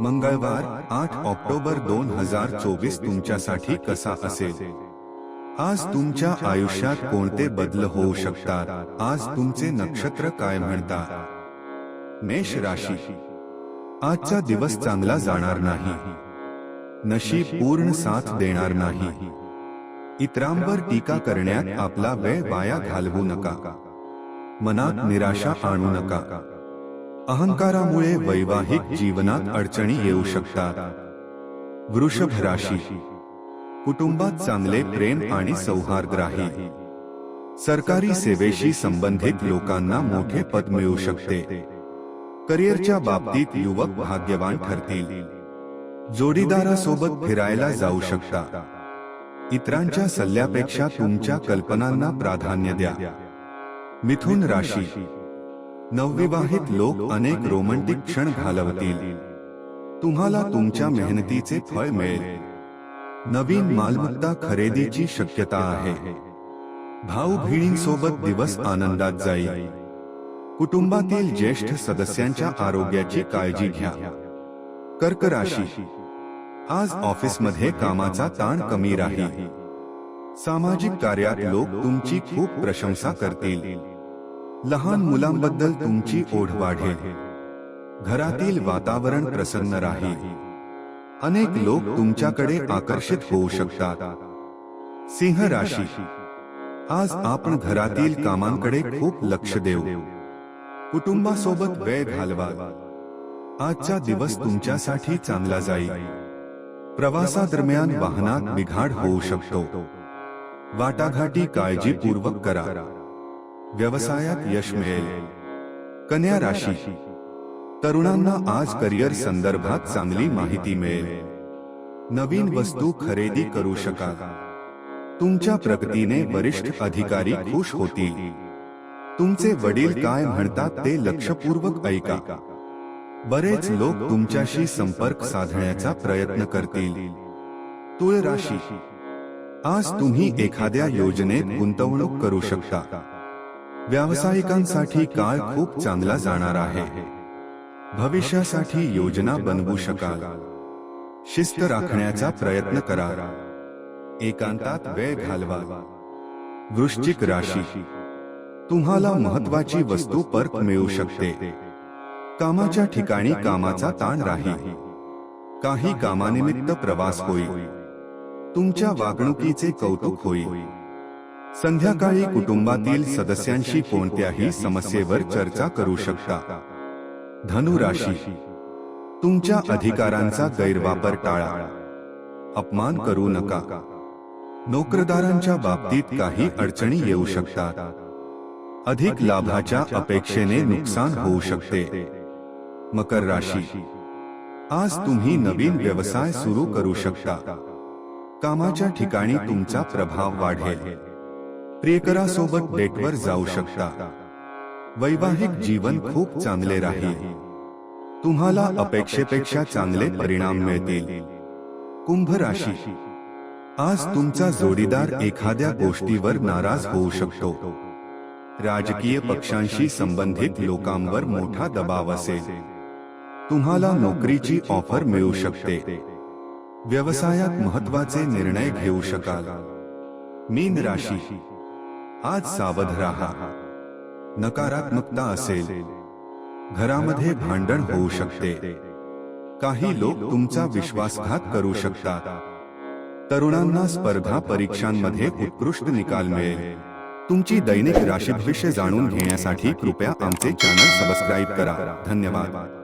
मंगळवार आठ ऑक्टोबर दोन हजार चोवीस तुमच्यासाठी कसा असेल? आज तुमच्या आयुष्यात कोणते बदल होऊ शकतात? आज तुमचे नक्षत्र काय म्हणतात? मेष राशी. आजचा दिवस चांगला जाणार नाही. नशीब पूर्ण साथ देणार नाही. इतरांवर टीका करण्यात आपला वेळ वाया घालवू नका. मनात निराशा आणू नका. अहंकारामुळे वैवाहिक जीवनात अडचणी येऊ शकतात. वृषभ राशी कुटुंबात चांगले प्रेम आणि सौहार्द राहील सरकारी सेवेशी संबंधित लोकांना मोठे पद मिळू शकते. करिअरच्या बाबतीत युवक भाग्यवान ठरतील. जोडीदारासोबत फिरायला जाऊ शकता. इतरांच्या सल्ल्यापेक्षा तुमच्या कल्पनांना प्राधान्य द्या. मिथुन राशी. नवविवाहित लोक अनेक रोमांटिक क्षण घालवतील. तुम्हाला तुमच्या मेहनतीचे फळ मिळेल. नवीन मालमत्ता खरेदीची शक्यता आहे. भाऊबीणींसोबत दिवस आनंदात जाईल. कुटुंबातील ज्येष्ठ सदस्यांच्या आरोग्याची काळजी घ्या. कर्क राशी आज ऑफिसमध्ये कामाचा ताण कमी राहील. सामाजिक कार्यात लोक तुमची खूप प्रशंसा करतील. लहान मुलांबद्दल तुमची ओढ वाढेल. घरातील वातावरण प्रसन्न राहील. अनेक लोक तुमच्याकडे आकर्षित होऊ शकतात. सिंह राशी. आज आपण घरातील कामांकडे खूप लक्ष देऊ. कुटुंबासोबत वेळ घालवा आजचा दिवस तुमच्यासाठी चांगला जाईल. प्रवासादरम्यान वाहनात बिघाड होऊ शकतो. वाटाघाटी काळजीपूर्वक करा. व्यवसायात यश मिळेल. कन्या राशी. तरुणांना आज करिअर संदर्भात चांगली माहिती मिळेल. नवीन वस्तू खरेदी करू शकाल. तुमच्या प्रगतीने वरिष्ठ अधिकारी खुश होतील. तुमचे वडील काय म्हणतात ते लक्षपूर्वक ऐका. बरेच लोक तुमच्याशी संपर्क साधण्याचा प्रयत्न करतील. तुळ राशी. आज तुम्ही एखाद्या योजनेत गुंतवणूक करू शकता. व्यावसायिकांसाठी काळ खूप चांगला जाणार आहे. भविष्यासाठी योजना बनवू शकाल. शिस्त राखण्याचा प्रयत्न करा एकांतात वेळ घालवा वृश्चिक राशी. तुम्हाला महत्वाची वस्तू परत मिळू शकते. कामाच्या ठिकाणी कामाचा ताण राहील. काही कामानिमित्त प्रवास होईल. तुमच्या वागणुकीचे कौतुक होईल. संध्याकाळी कुटुंबातील सदस्यांशी कोणत्याही समस्येवर चर्चा करू शकता. धनु राशी तुमच्या अधिकारांचा गैरवापर टाळा. अपमान करू नका. नोकरदारांच्या बाबतीत काही अडचणी येऊ शकतात. अधिक लाभाच्या अपेक्षेने नुकसान होऊ शकते. मकर राशी. आज तुम्ही नवीन व्यवसाय सुरू करू शकता. कामाच्या ठिकाणी तुमचा प्रभाव वाढेल. प्रियकरासोबत डेटवर जाऊ शकता. वैवाहिक जीवन खूप चांगले राहील. तुम्हाला अपेक्षेपेक्षा चांगले परिणाम मिळतील. कुंभ राशी. आज तुमचा जोडीदार एखाद्या गोष्टीवर नाराज होऊ शकतो. राजकीय पक्षांशी संबंधित लोकांवर मोठा दबाव असेल. तुम्हाला नोकरीची ऑफर मिळू शकते. व्यवसायात महत्त्वाचे निर्णय घेऊ शकाल. मीन राशी. आज सावध राहा नकारात्मकता असेल। घरामध्ये भांडण होऊ शकते। काही लोक तुमचा विश्वासघात करू शकतात। तरुणांना स्पर्धा परीक्षांमध्ये उत्कृष्ट निकाल मिळेल। तुमची दैनिक राशी भविष्य जाणून घेण्यासाठी कृपया आमचे चॅनल सबस्क्राईब करा। धन्यवाद।